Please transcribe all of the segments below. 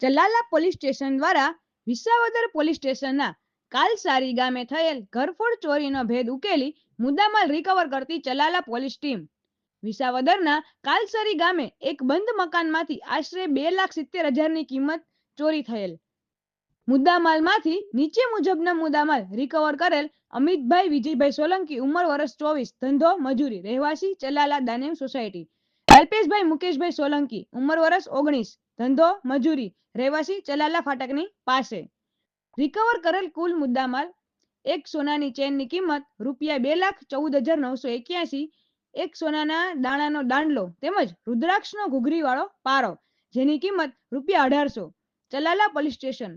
Chalala police station દ્વારા Visavadar police સ્ટેશનના કાલસારી ગામે થયેલ ઘરફોડ ચોરીનો ભેદ ઉકેલી મુદ્દામાલ રિકવર કરતી ચલાલા પોલીસ ટીમ. વિસાવદરના કાલસારી ગામે એક બંધ મકાનમાંથી આશરે બે લાખ સિત્તેર હજારની કિંમત ચોરી થયેલ. મુદ્દામાલમાંથી નીચે મુજબના મુદ્દામાલ રિકવર કરેલ અમિતભાઈ વિજયભાઈ સોલંકી ઉંમર વર્ષ ચોવીસ, ધંધો, મજૂરી, રહેવાસી ચલાલા દાનેમ સોસાયટી. અલ્પેશભાઈ, મુકેશભાઈ સોલંકી, ઉંમર વર્ષ ઓગણીસ, ધંધો મજૂરી, રહેવાસી ચલાલા ફાટકની પાસે. રિકવર કરેલ કુલ મુદ્દામાલ એક સોનાની ચેનની કિંમત રૂપિયા બે લાખ ચૌદ હજાર નવસો એક્યાસી, એક સોનાના દાણાનો દાંડલો તેમજ રુદ્રાક્ષનો ઘૂઘરીવાળો પારો, જેની કિંમત રૂપિયા અઢારસો. Chalala police station.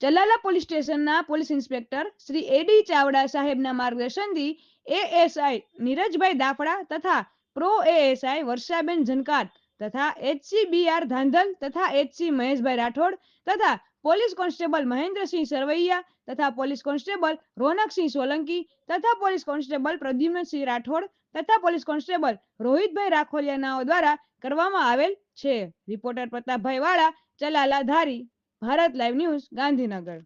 Chalala police સ્ટેશનના police inspector Shri A D Chavda સાહેબના માર્ગદર્શનથી એએસઆઈ નીરજભાઈ દાફડા તથા પ્રો એએસઆઈ વર્ષાબેન જનકાર તથા એચસી બીઆર ધાંધલ તથા એચસી મહેશભાઈ રાઠોડ તથા પોલીસ કોન્સ્ટેબલ મહેન્દ્રસિંહ સરવૈયા તથા પોલીસ કોન્સ્ટેબલ રોનકસિંહ સોલંકી તથા પોલીસ કોન્સ્ટેબલ પ્રદ્યુમનસિંહ રાઠોડ તથા પોલીસ કોન્સ્ટેબલ રોહિતભાઈ રાખોલિયાનાઓ દ્વારા કરવામાં આવેલ છે. Reporter Pratapbhai Vala Chalala Dhari Bharat live news Gandhinagar.